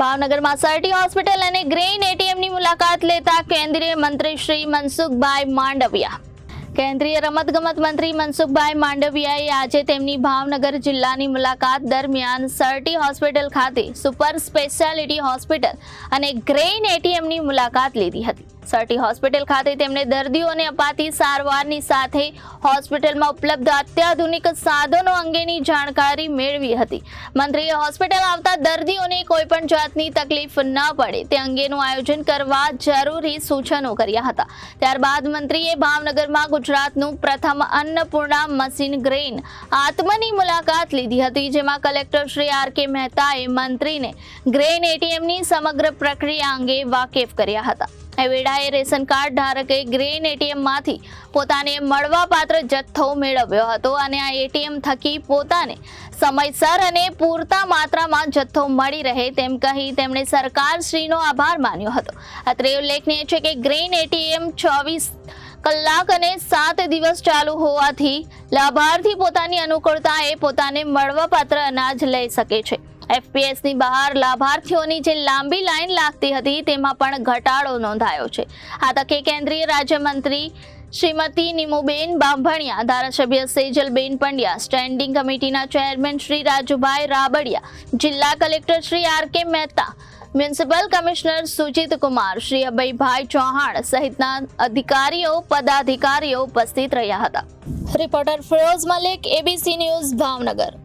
ભાવનગરમાં Sir T hospital અને grain એટીએમની મુલાકાત લેતા કેન્દ્રીય મંત્રી શ્રી મનસુખભાઈ માંડવિયા. કેન્દ્રીય રમતગમત મંત્રી મનસુખભાઈ માંડવિયાએ આજે તેમની ભાવનગર જિલ્લાની મુલાકાત દરમિયાન સરટી હોસ્પિટલ ખાતે સુપર સ્પેશિયાલિટી હોસ્પિટલ અને ગ્રેઇન એટીએમની મુલાકાત લીધી હતી. સરટી હોસ્પિટલ ખાતે તેમણે દર્દીઓને અપાતી સારવારની સાથે હોસ્પિટલમાં ઉપલબ્ધ અત્યાધુનિક સાધનો અંગેની જાણકારી મેળવી હતી. મંત્રીએ હોસ્પિટલ આવતા દર્દીઓને કોઈ પણ જાતની તકલીફ ન પડે, તે અંગેનું આયોજન કરવા જરૂરી સૂચનો કર્યા હતા. ત્યારબાદ મંત્રીએ ભાવનગરમાં ગુજરાતનું પ્રથમ અન્નપૂર્ણા મશીન ગ્રેઇન આત્મની મુલાકાત લીધી હતી, જેમાં કલેક્ટર શ્રી આર કે મહેતાએ મંત્રીને ગ્રેન એટીએમની સમગ્ર પ્રક્રિયા અંગે વાકેફ કર્યા હતા. એ વેળાએ રેશન કાર્ડ ધારકે ગ્રેન એટીએમમાંથી પોતાને મળવાપાત્ર જથ્થો મેળવ્યો હતો અને આ એટીએમ થકી પોતાને સમયસર અને પૂરતા માત્રામાં જથ્થો મળી રહે તેમ કહી તેમણે સરકારશ્રીનો આભાર માન્યો હતો. અત્રે ઉલ્લેખનીય છે કે ગ્રેન એટીએમ ચોવીસ કલાક અને સાત દિવસ ચાલુ હોવાથી લાભાર્થી પોતાની અનુકૂળતાએ પોતાને મળવાપાત્ર અનાજ લઈ શકે છે. એફપીએસની બહાર લાભાર્થીઓની જે લાંબી લાઈન લાગતી હતી, તેમાં પણ ઘટાડો નોંધાયો છે. આ તકે કેન્દ્રીય રાજ્યમંત્રી શ્રીમતી નિમુબેન બાંભણિયા, ધારાસભ્ય સેજલબેન પંડ્યા, સ્ટેન્ડિંગ કમિટીના ચેરમેન શ્રી રાજુભાઈ રાબડિયા, જિલ્લા collector Shri R K Mehta, municipal commissioner Sujit Kumar, Shri Abhaybhai Chauhan સહિતના અધિકારીઓ, પદાધિકારીઓ ઉપસ્થિત રહ્યા હતા. Reporter Firoz Malik, ABC news Bhavnagar.